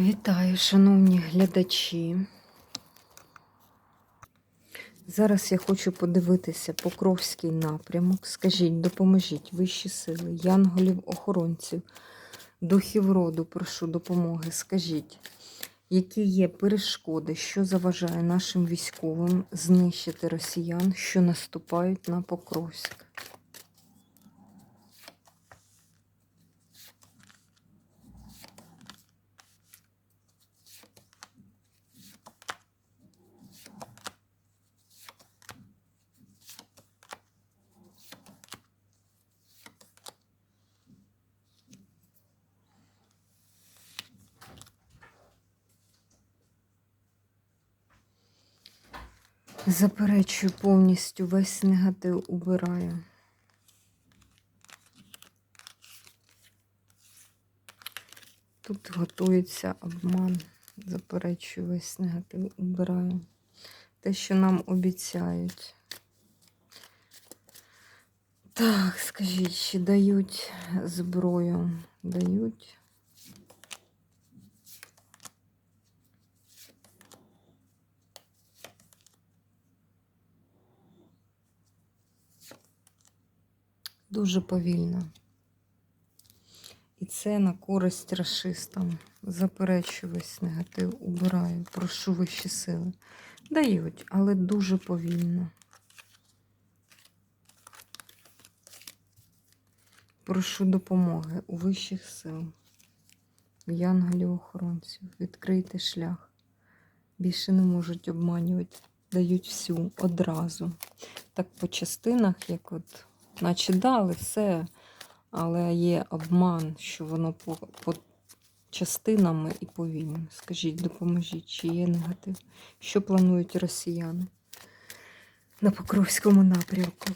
Вітаю, шановні глядачі. Зараз я хочу подивитися Покровський напрямок. Скажіть, допоможіть вищі сили, янголів, охоронців, духів роду, прошу допомоги. Скажіть, які є перешкоди, що заважає нашим військовим знищити росіян, що наступають на Покровськ? Заперечую повністю весь негатив убираю. Тут готується обман. Заперечую весь негатив убираю. Те, що нам обіцяють. Так, скажіть, чи дають зброю? Дають. Дуже повільно. І це на користь расистам. Заперечую весь негатив, убираю, прошу вищі сили. Дають, але дуже повільно. Прошу допомоги у вищих сил, янголів охоронців. Відкрийте шлях. Більше не можуть обманювати, дають всю одразу. Так по частинах, як от наче дали все, але є обман, що воно по, по частинами і повільно. Скажіть, допоможіть, чи є негатив? Що планують росіяни на Покровському напрямку?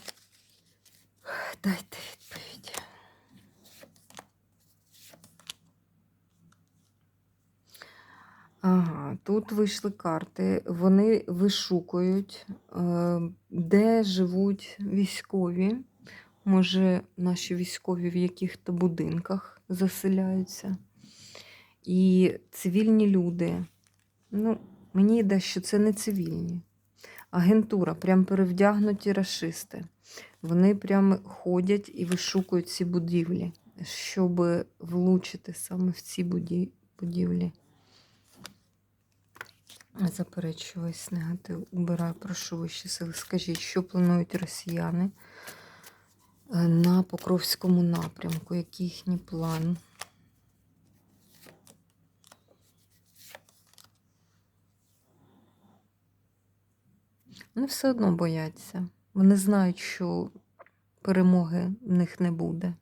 Дайте відповідь. Ага, тут вийшли карти. Вони вишукують, е, де живуть військові. Може, наші військові в яких-то будинках заселяються. І цивільні люди. Ну, мені йде, що це не цивільні. Агентура, прям перевдягнуті рашисти. Вони прям ходять і вишукують ці будівлі, щоб влучити саме в ці будівлі. Заперечую весь негатив. Убираю, прошу вищі сили. Скажіть, що планують росіяни на Покровському напрямку? Який їхній план? Вони все одно бояться. Вони знають, що перемоги в них не буде.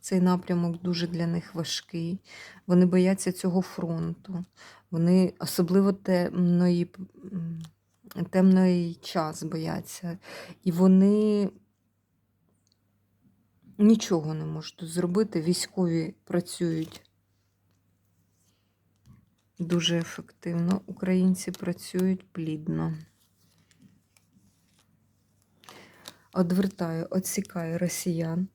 Цей напрямок дуже для них важкий. Вони бояться цього фронту. Вони особливо темної, темної час бояться. І вони нічого не можуть зробити. Військові працюють дуже ефективно. Українці працюють плідно. Одвертаю, відсікаю росіян.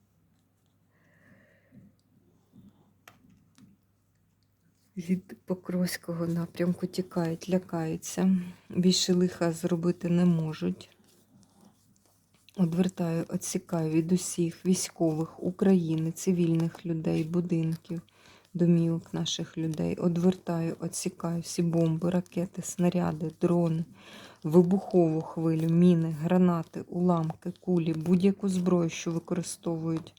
Від Покровського напрямку тікають, лякаються. Більше лиха зробити не можуть. Одвертаю, відсікаю від усіх військових України, цивільних людей, будинків, домівок наших людей. Одвертаю, відсікаю всі бомби, ракети, снаряди, дрони, вибухову хвилю, міни, гранати, уламки, кулі, будь-яку зброю, що використовують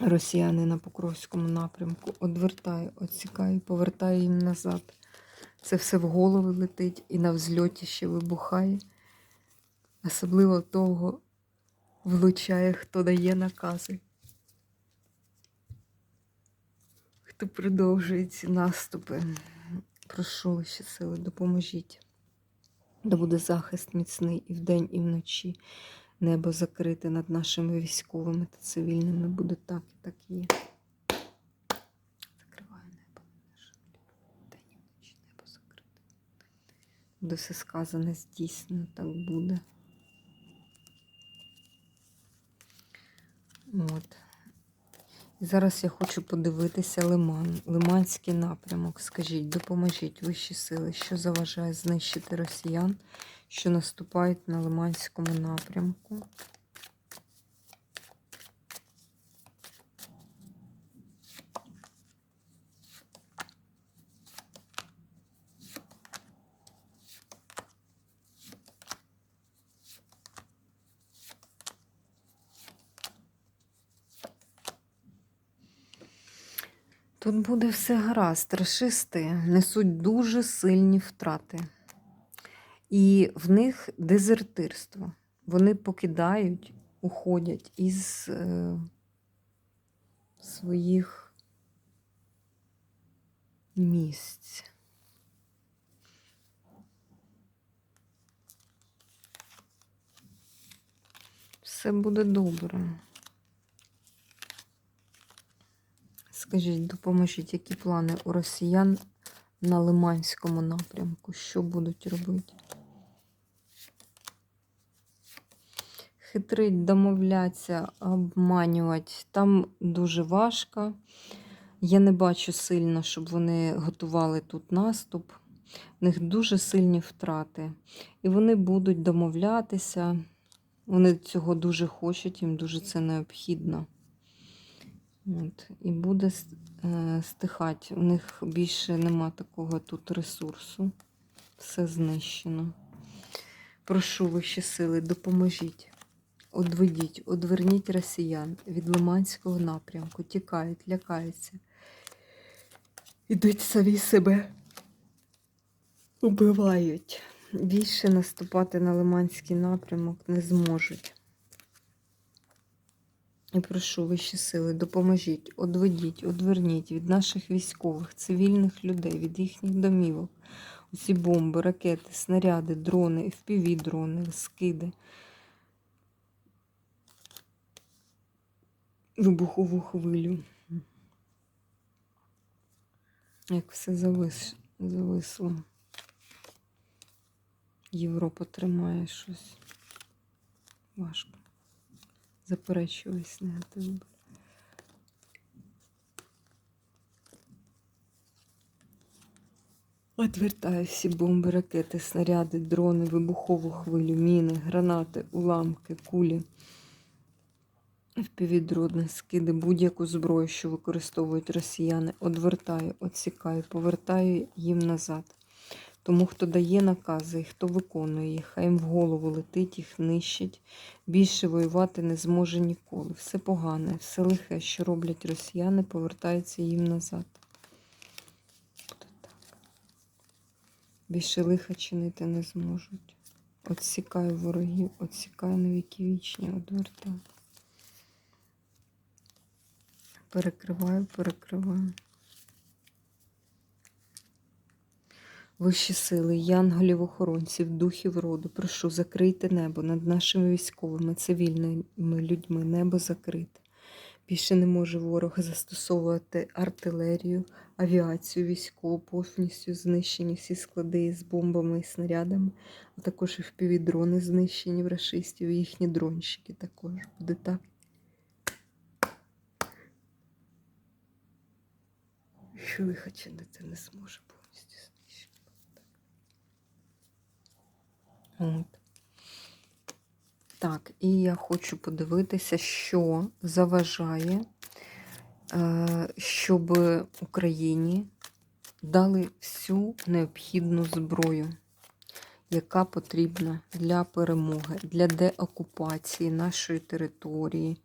росіяни на Покровському напрямку. Одвертаю, відсікаю, повертаю їм назад. Це все в голови летить і на взльоті ще вибухає. Особливо того влучає, хто дає накази. Хто продовжує ці наступи. Прошу ще сили, допоможіть. Да буде захист міцний і вдень, і вночі. Небо закрите над нашими військовими та цивільними. Буде так і так є. Закриваю небо людьми. І вночі небо закрите. Буде все сказане здійснено, так буде. От. І зараз я хочу подивитися Лиман, Лиманський напрямок. Скажіть, допоможіть вищі сили, що заважає знищити росіян, що наступають на Лиманському напрямку. Тут буде все гаразд. Рашисти несуть дуже сильні втрати. І в них дезертирство. Вони покидають, уходять із е, своїх місць. Все буде добре. Скажіть, допоможіть, які плани у росіян на Лиманському напрямку? Що будуть робити? Хитрить, домовлятися, обманювати. Там дуже важко. Я не бачу сильно, щоб вони готували тут наступ. У них дуже сильні втрати. І вони будуть домовлятися. Вони цього дуже хочуть, їм дуже це необхідно. От, і буде е, стихати. У них більше нема такого тут ресурсу. Все знищено. Прошу вищі сили, допоможіть. Одведіть, одверніть росіян від Лиманського напрямку. Тікають, лякаються. Ідуть самі себе. Убивають. Більше наступати на Лиманський напрямок не зможуть. І прошу вищі сили, допоможіть, одведіть, одверніть від наших військових, цивільних людей, від їхніх домівок. Усі бомби, ракети, снаряди, дрони, FPV-дрони, скиди. Вибухову хвилю. Як все завис... зависло. Європа тримає щось. Важко заперечую весь негатив. Отвертаю всі бомби, ракети, снаряди, дрони, вибухову хвилю, міни, гранати, уламки, кулі, впівдрони, скиди, будь-яку зброю, що використовують росіяни, одвертаю, отсікаю, повертаю їм назад. Тому, хто дає накази і хто виконує їх, хай їм в голову летить, їх нищить. Більше воювати не зможе ніколи. Все погане, все лихе, що роблять росіяни, повертається їм назад. Більше лиха чинити не зможуть. Отсікаю ворогів, отсікаю на віки вічні, одвертаю. Перекриваю, перекриваю. Вищі сили, янголів-охоронців, духів роду, прошу, закрийте небо над нашими військовими, цивільними людьми, небо закрите. Більше не може ворог застосовувати артилерію, авіацію військову, повністю знищені всі склади з бомбами і снарядами, а також і впівдрони знищені в рашистів, і їхні дронщики також. Буде так. Що лиха чинити не зможе повністю знищити. От. Так, і я хочу подивитися, що заважає, е, щоб Україні дали всю необхідну зброю, яка потрібна для перемоги, для деокупації нашої території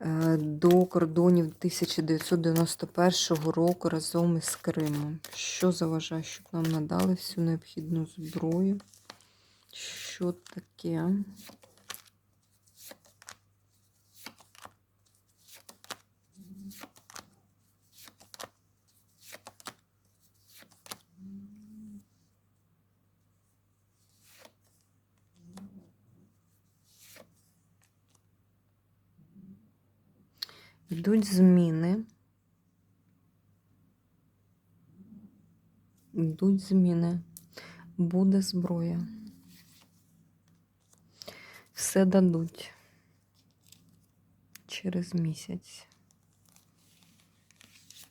е, до кордонів 1991 року разом із Кримом. Що заважає, щоб нам надали всю необхідну зброю? Що таке? Йдуть зміни. Йдуть зміни. Буде зброя. Все дадуть через місяць.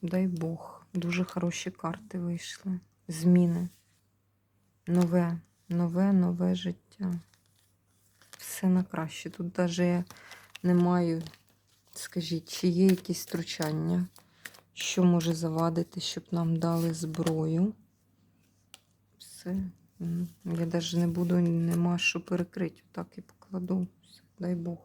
дай Бог. Дуже хороші карти вийшли. Зміни. Нове, нове, нове життя. Все на краще. Тут навіть я не маю, скажіть, чи є якісь втручання, що може завадити, щоб нам дали зброю. Все. Я навіть не буду, нема що перекрити. Так і покладу. Дай Бог.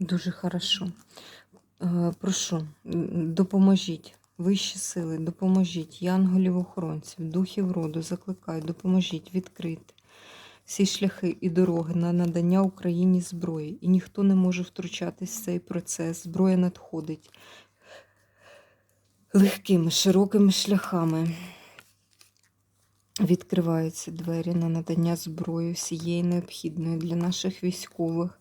Дуже хорошо. Е, Прошу, допоможіть. Вищі сили, допоможіть. Янголів-охоронців, духів роду, закликаю, допоможіть відкрити всі шляхи і дороги на надання Україні зброї. І ніхто не може втручатись в цей процес. Зброя надходить легкими, широкими шляхами. Відкриваються двері на надання зброї всієї необхідної для наших військових,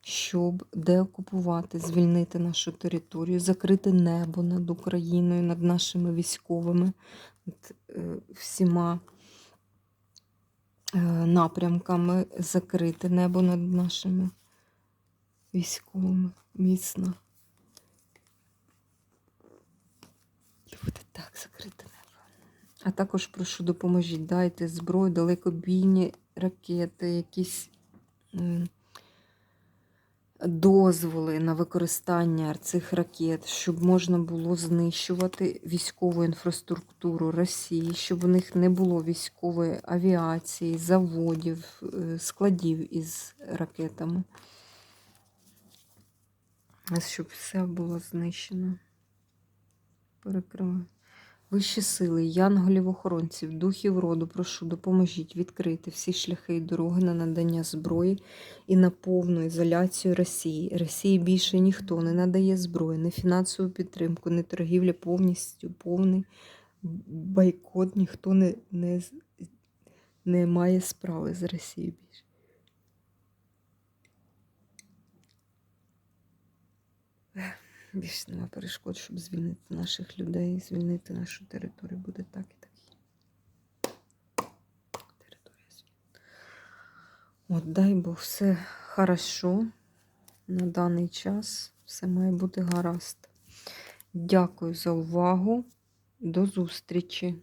щоб деокупувати, звільнити нашу територію, закрити небо над Україною, над нашими військовими, над е, всіма напрямками, закрити небо над нашими військовими міцно. Буде так закрите небо. А також прошу допоможіть, дайте зброю, далекобійні ракети, якісь м, дозволи на використання цих ракет, щоб можна було знищувати військову інфраструктуру Росії, щоб у них не було військової авіації, заводів, е, складів із ракетами. Щоб все було знищено. Перекриваю. Вищі сили, янголів-охоронців, духів роду, прошу, допоможіть відкрити всі шляхи і дороги на надання зброї і на повну ізоляцію Росії. Росії більше ніхто не надає зброї, не фінансову підтримку, не торгівля повністю, повний бойкот, ніхто не, не, не має справи з Росією більше. Більше нема перешкод, щоб звільнити наших людей, звільнити нашу територію. Буде так і так. Територія. От, дай Бог, все хорошо на даний час. Все має бути гаразд. Дякую за увагу. До зустрічі!